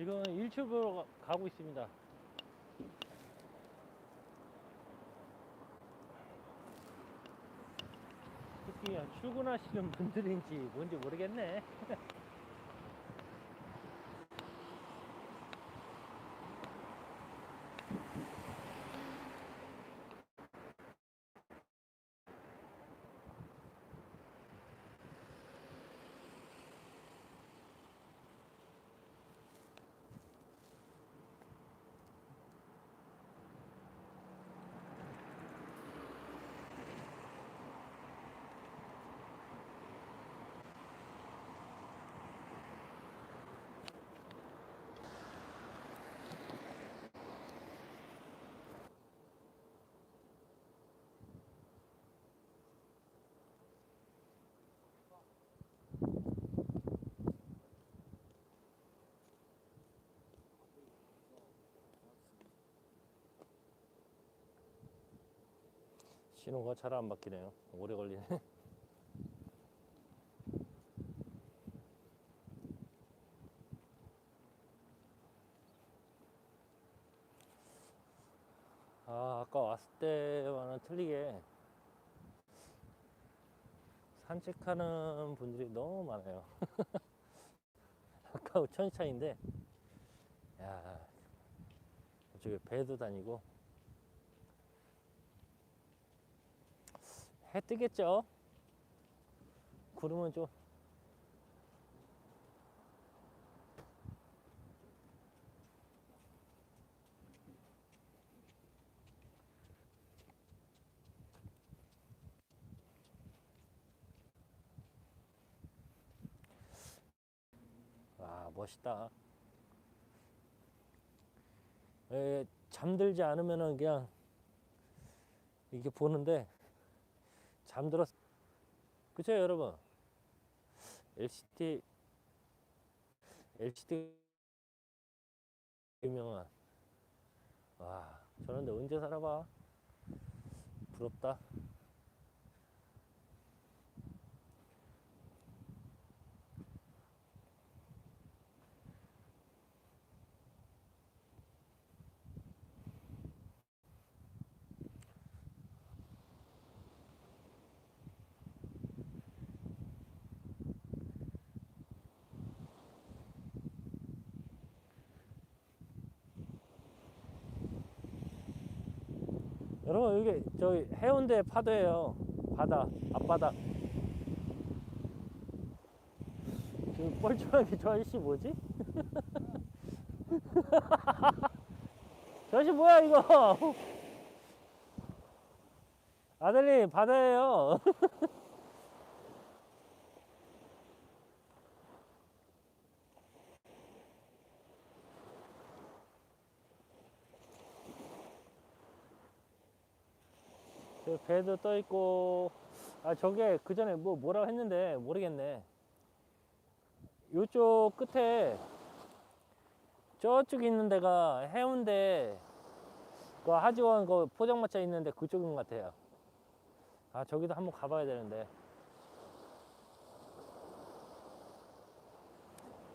지금 일출보러 가- 가고 있습니다. 특히 출근하시는 분들인지 뭔지 모르겠네. 신호가 잘 안 바뀌네요. 오래 걸리네. 아, 아까 왔을 때와는 틀리게 산책하는 분들이 너무 많아요. 아까 천차인데, 야, 저기 배도 다니고, 해 뜨겠죠? 구름은 좀 와, 멋있다. 에, 잠들지 않으면은 그냥 이렇게 보는데 잠들었 그쵸 여러분? LCD LCD 유명한. 와 저런데 언제 살아봐? 부럽다 여러분 여기 저기 해운대 파도예요. 바다 앞바다. 지금 뻘쭘하게 저 아저씨 뭐지? 저 아저씨 뭐야 이거? 아들님 바다예요 배도 떠 있고 아 저게 그 전에 뭐 뭐라고 했는데 모르겠네. 요쪽 끝에 저쪽 있는 데가 해운대 그 하지원 그 포장마차 있는데 그쪽인 것 같아요. 아 저기도 한번 가봐야 되는데.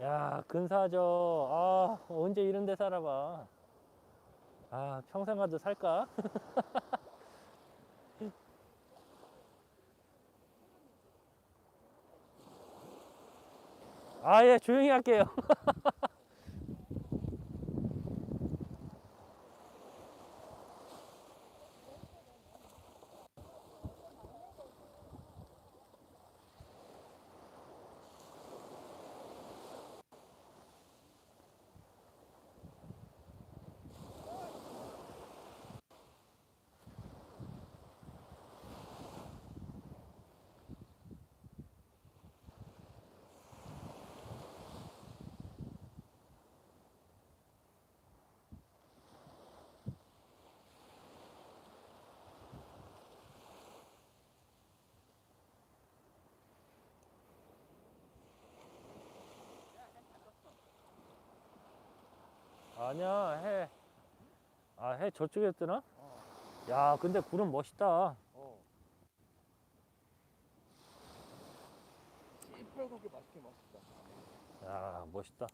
야 근사하죠. 아 언제 이런 데 살아봐. 아 평생 가도 살까 아, 예, 조용히 할게요. 아니야 해. 아, 해 저쪽에 뜨나? 어. 야, 근데 구름 멋있다. 시뻘겋게 맛있게 맛있다. 야, 멋있다.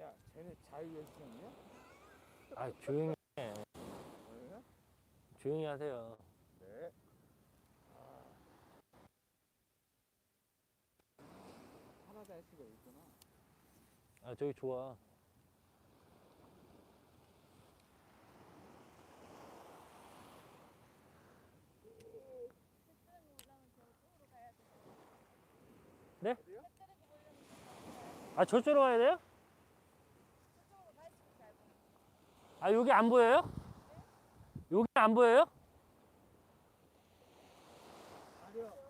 야, 쟤네 자유여신이야? 아, 조용히 해. 아, 조용히 하세요. 아 저기 좋아. 네? 아 저쪽으로 가야 돼요? 아 여기 안 보여요? 여기 안 보여요? 아니요.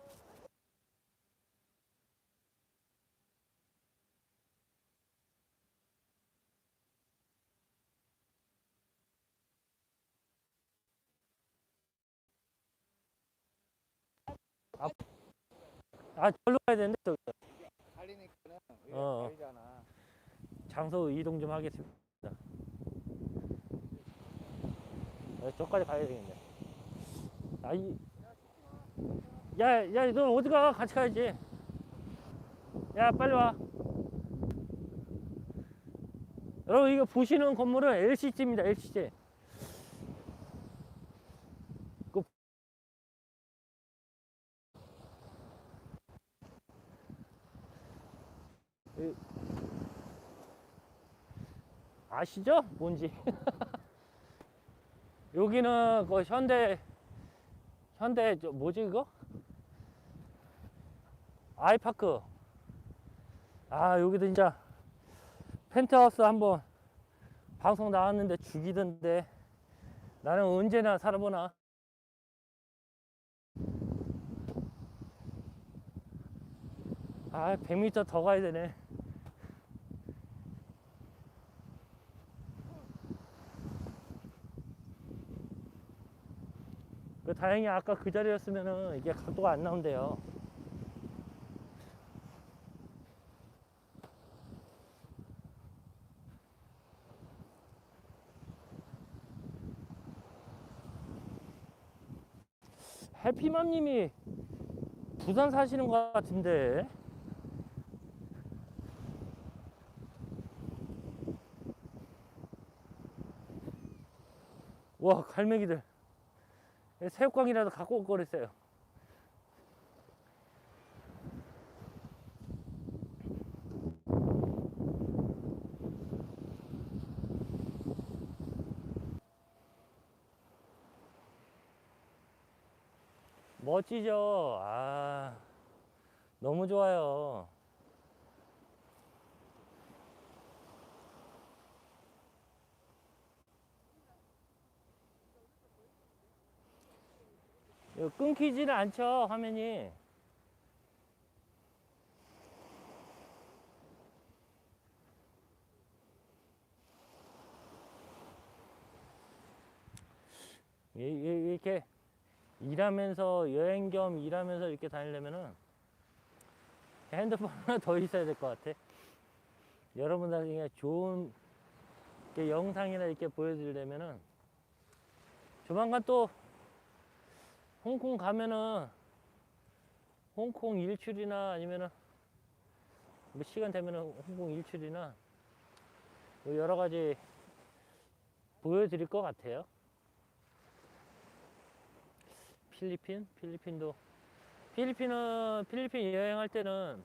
아 절로 가야 되는데 저기 갈리니까는 어. 어. 가리잖아. 장소 이동 좀 하겠습니다. 네, 저까지 가야 되겠네. 아, 이, 야, 야, 너 어디 가? 같이 가야지. 야, 빨리 와. 여러분, 이거 보시는 건물은 LCG입니다, LCG. 아시죠? 뭔지. 여기는 그 현대 현대 저 뭐지 이거? 아이파크. 아 여기도 진짜 펜트하우스 한번 방송 나왔는데 죽이던데 나는 언제나 살아보나. 아 100m 더 가야 되네. 다행히 아까 그 자리였으면은 이게 각도가 안 나온대요. 해피맘님이 부산 사시는 것 같은데. 와 갈매기들. 새우깡이라도 갖고 올 거랬어요. 멋지죠? 아, 너무 좋아요. 끊기지는 않죠, 화면이. 이렇게 일하면서 여행 겸 일하면서 이렇게 다니려면은 핸드폰 하나 더 있어야 될 것 같아. 여러분들에게 좋은 영상이나 이렇게 보여드리려면은 조만간 또 홍콩 가면은 홍콩 일출이나 아니면은 뭐 시간 되면은 홍콩 일출이나 뭐 여러 가지 보여드릴 것 같아요. 필리핀? 필리핀도 필리핀은 필리핀 여행할 때는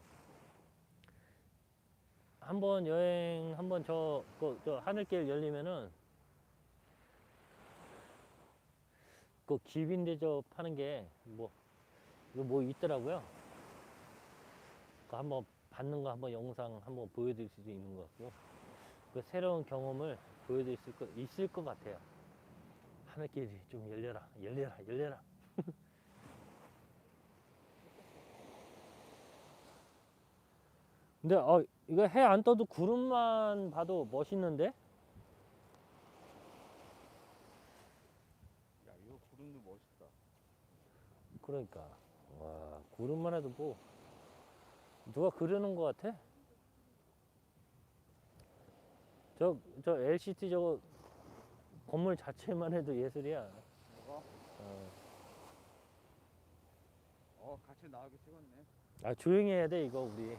한번 여행 한번 저, 그, 저 하늘길 열리면은 그 기빈 대접하는 게뭐 이거 뭐 있더라고요. 그 한번 받는 거 한번 영상 한번 보여드릴 수도 있는 것 같고 그 새로운 경험을 보여드릴 수 있을 것, 있을 것 같아요. 하늘길이 좀 열려라, 열려라, 열려라. 근데 어 이거 해 안 떠도 구름만 봐도 멋있는데? 그러니까 와 구름만 해도 뭐 누가 그러는 것 같아? 저, 저 LCT 저거 건물 자체만 해도 예술이야. 뭐가? 어. 어, 같이 나오게 찍었네. 아, 조용히 해야 돼, 이거, 우리.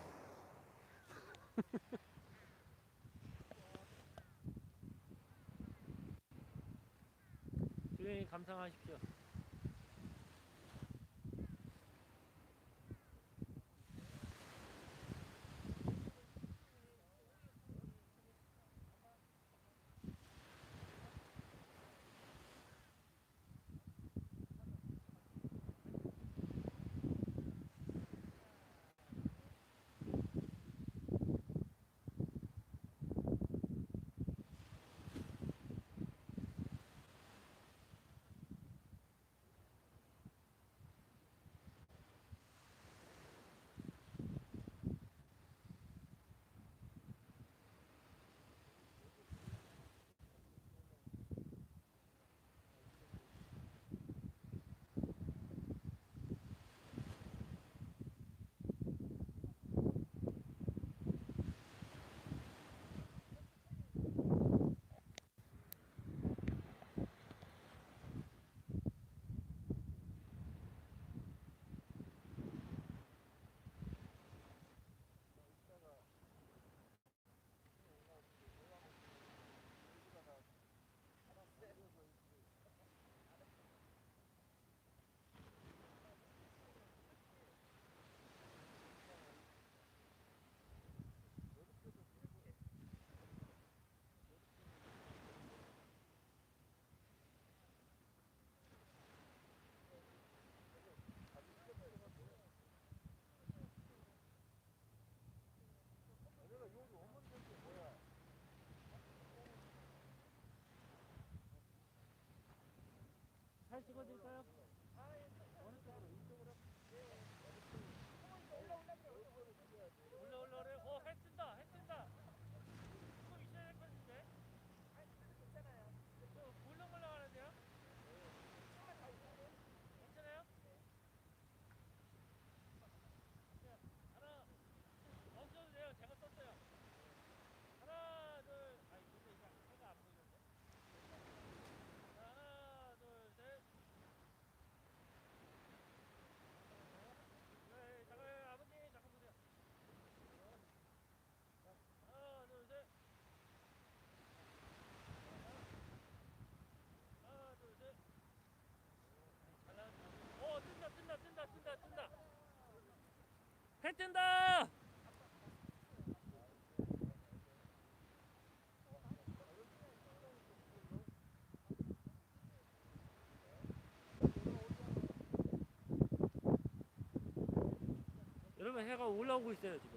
조용히 감상하십시오. 잘 찍어드릴까요? 해 뜬다! 여러분 해가 올라오고 있어요 지금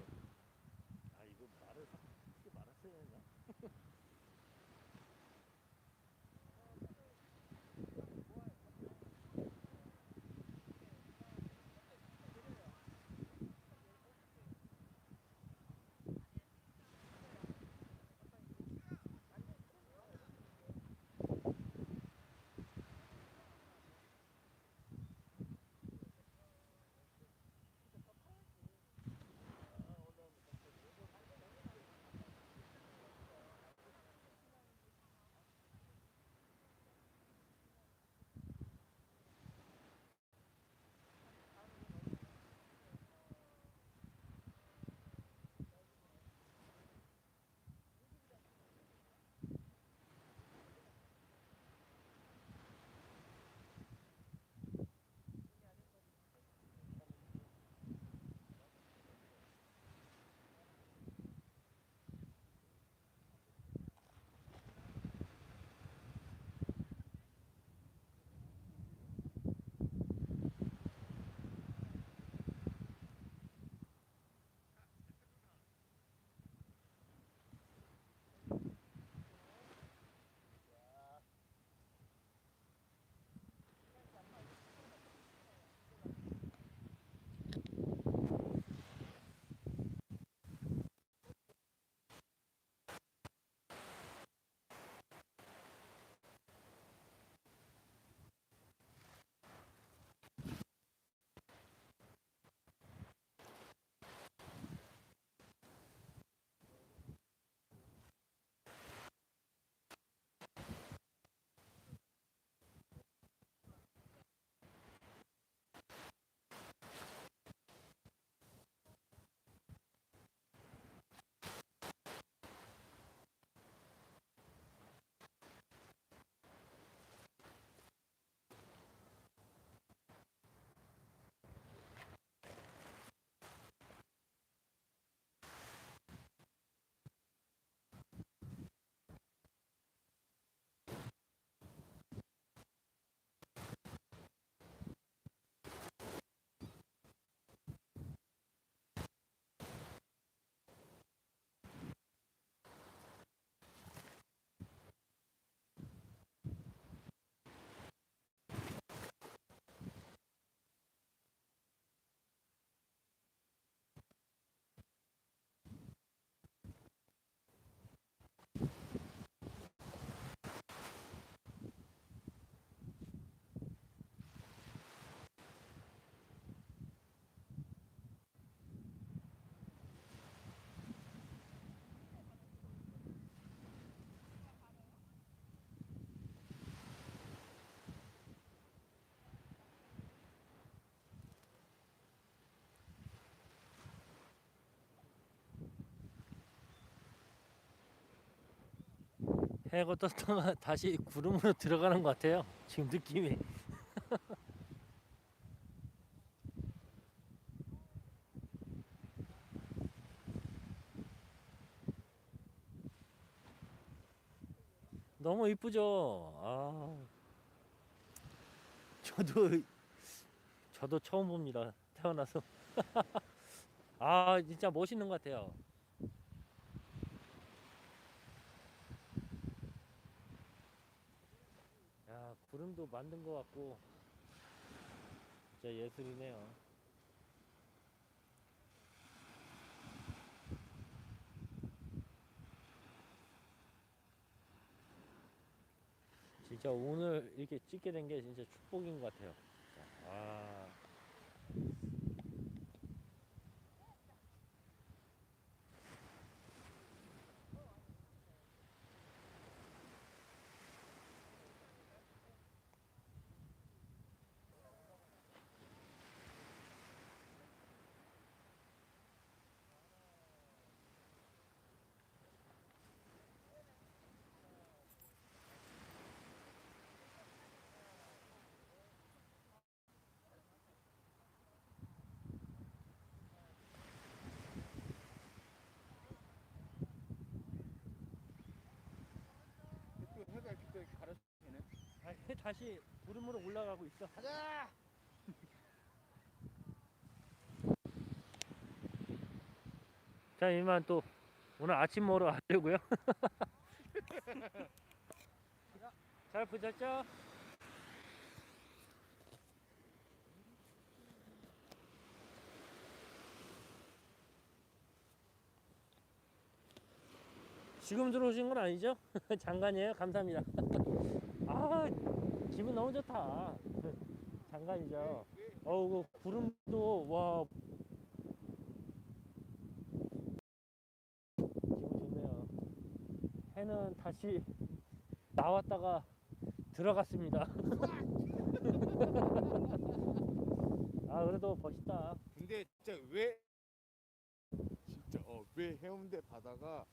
해가 떴다가 다시 구름으로 들어가는 것 같아요. 지금 느낌이. 너무 이쁘죠? 아. 저도 저도 처음 봅니다. 태어나서. 아, 진짜 멋있는 것 같아요. 야, 구름도 만든 것 같고 진짜 예술이네요. 진짜 오늘 이렇게 찍게 된 게 진짜 축복인 것 같아요. 아. 또 해가 이렇게 또 이렇게 가려지네. 아, 해 다시 구름으로 올라가고 있어. 가자. 자, 이만 또 오늘 아침 먹으러 가려고요. 잘 보셨죠? 지금 들어오신 건 아니죠? 장관이에요. 감사합니다. 아, 기분 너무 좋다. 장관이죠. 어우, 그 구름도 와 기분 좋네요. 해는 다시 나왔다가 들어갔습니다. 아 그래도 멋있다. 근데 진짜 왜 진짜 어 왜 해운대 바다가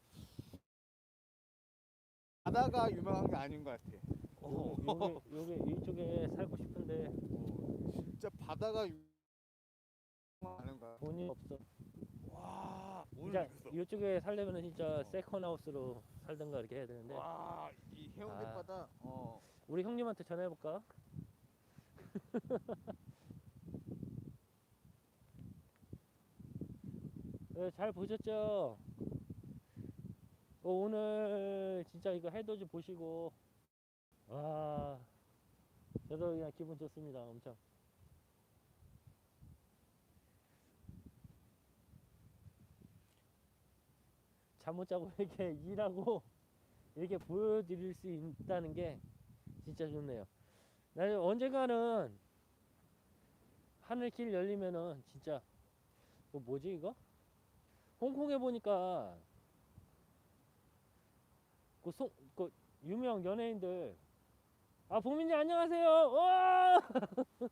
바다가 유명한 게 아닌 것 같아. 어, 요게 요게 이쪽에 살고 싶은데 어, 진짜 바다가 같아. 돈이 없어. 와 오늘 진짜 느꼈어. 이쪽에 살려면 진짜 어. 세컨 하우스로 살든가 이렇게 해야 되는데 와이 해운대 아. 바다 어 우리 형님한테 전화해 볼까? 네, 잘 보셨죠? 어, 오늘 진짜 이거 해돋이 보시고 와 저도 그냥 기분 좋습니다 엄청 잠 못 자고 이렇게 일하고 이렇게 보여드릴 수 있다는 게 진짜 좋네요. 나 언젠가는 하늘길 열리면은 진짜 뭐 뭐지 이거? 홍콩에 보니까 그 송, 그 유명 연예인들 아 보민님 안녕하세요. 와!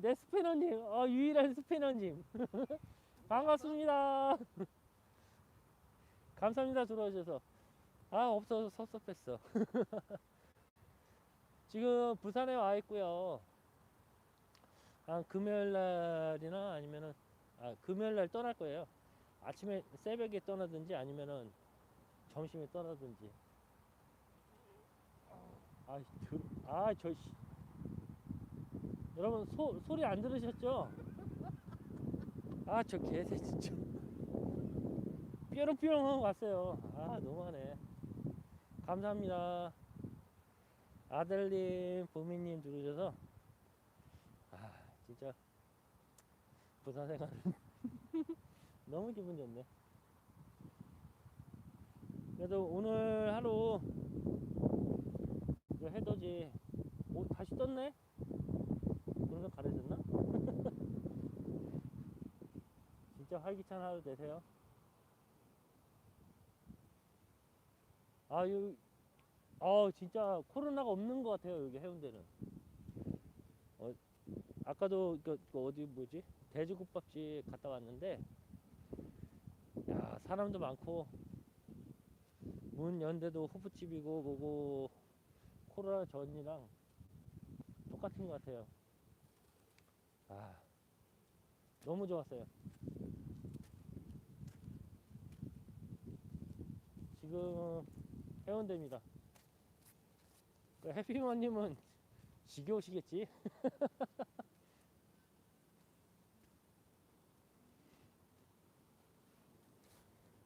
내 스패너님, 아 유일한 스패너님 반갑습니다. 감사합니다 들어오셔서 아 없어서 섭섭했어. 지금 부산에 와 있고요. 한 금요일 날이나 아니면은 아 금요일 날 떠날 거예요. 아침에 새벽에 떠나든지 아니면은 점심에 떠나든지. 아, 저, 아, 저 씨. 여러분 소, 소리 안 들으셨죠? 아, 저 개새 진짜. 뾰롱뾰롱 하고 갔어요. 아, 너무하네. 감사합니다. 아들님, 보미님 들어오셔서 아 진짜 부산 생활은 너무 기분 좋네. 그래도 오늘 하루 이거 해돋이 오 다시 떴네? 오늘 가려졌나? 진짜 활기찬 하루 되세요. 아, 요, 아, 진짜 코로나가 없는 것 같아요, 여기 해운대는. 어, 아까도 그, 그 어디 뭐지? 돼지국밥집 갔다 왔는데, 야, 사람도 많고, 문 연대도 호프집이고 뭐고 코로나 전이랑 똑같은 것 같아요. 아 너무 좋았어요. 지금 해운대입니다. 그 해피머님은 지겨우시겠지?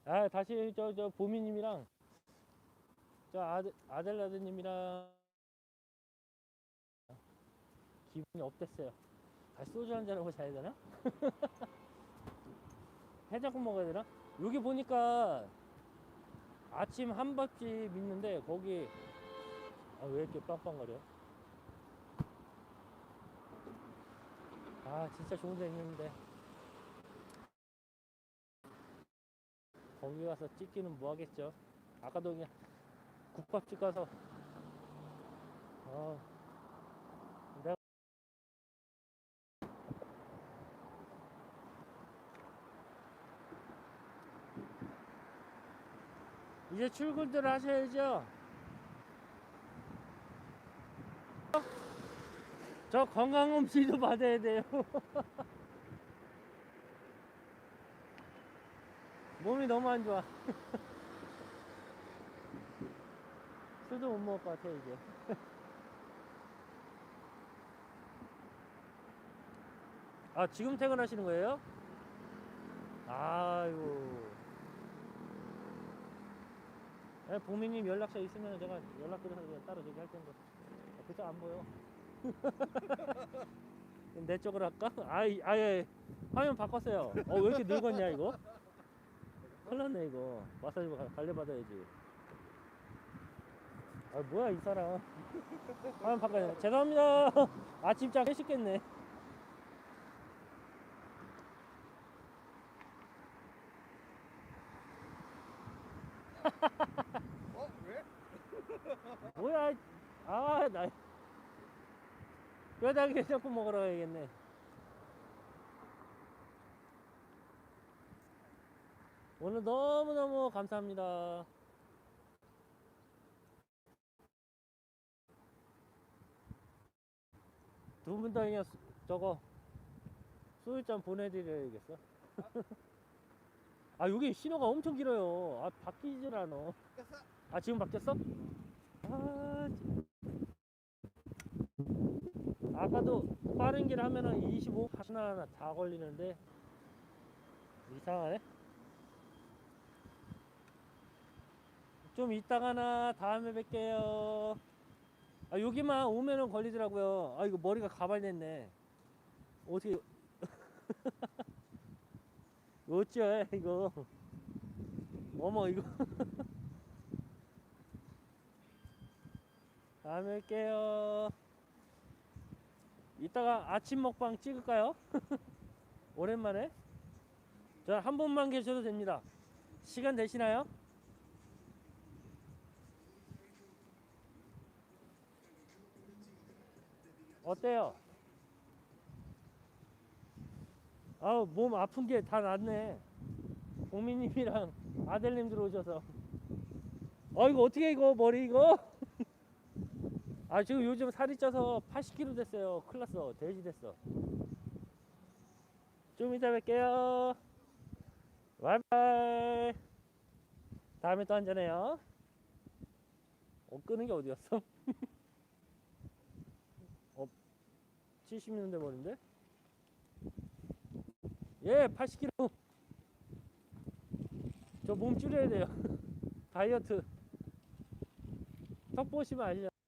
아 다시 저저 보미님이랑 저 아들 아델라드님이랑 기분이 업됐어요. 다시 소주 한잔 하고 자야 되나? 해장국 먹어야 되나? 여기 보니까 아침 한밥집 있는데 거기 아, 왜 이렇게 빵빵거려? 아 진짜 좋은 데 있는데 거기 가서 찍기는 뭐 하겠죠? 아까도 그냥 국밥집 가서 아 내가 이제 출근들 하셔야죠. 저 건강검진도 받아야 돼요. 몸이 너무 안 좋아. 술도 못 먹을 것 같아, 이제. 아, 지금 퇴근하시는 거예요? 아이 고. 네, 보미님 연락처 있으면 제가 연락드려서 따로 저기 할 텐데. 아, 그쪽 안 보여. 내 쪽으로 할까? 아이, 아예 화면 바꿨어요. 어, 왜 이렇게 늙었냐, 이거? 큰일 났네, 이거. 마사지 가- 관리 받아야지. 아, 뭐야, 이 사람. 화면 바꿔야 죄송합니다. 아침장 해쉽겠네. 어 왜? 뭐야, 아, 나. 뼈다귀 해장국 먹으러 가야겠네. 오늘 너무너무 감사합니다. 두 분 다 그냥 수- 저거 수유잔 보내드려야겠어. 아, 여기 신호가 엄청 길어요. 아, 바뀌질 않아. 아, 지금 바뀌었어? 아, 진- 아까도 빠른 길 하면은 25 하나 하나 다 걸리는데 이상하네. 좀 이따가나 다음에 뵐게요. 아, 여기만 오면은 걸리더라고요. 아, 이거 머리가 가발됐네. 어떻게 어째 이거 어머 이거 다음에 뵐게요. 이따가 아침 먹방 찍을까요? 오랜만에. 저한 분만 계셔도 됩니다. 시간 되시나요? 어때요? 아우 몸 아픈 게 다 낫네. 공민님이랑 아델님 들어오셔서. 어 이거 어떻게 이거 머리 이거? 아 지금 요즘 살이 쪄서 80kg 됐어요. 큰일 났어. 돼지 됐어. 좀 이따 뵐게요. 바이바이. 다음에 또 한잔해요. 어, 끄는 게 어디였어? 어, 70년대 머리인데? 예, 80kg. 저 몸 줄여야 돼요. 다이어트. 턱 보시면 아시죠?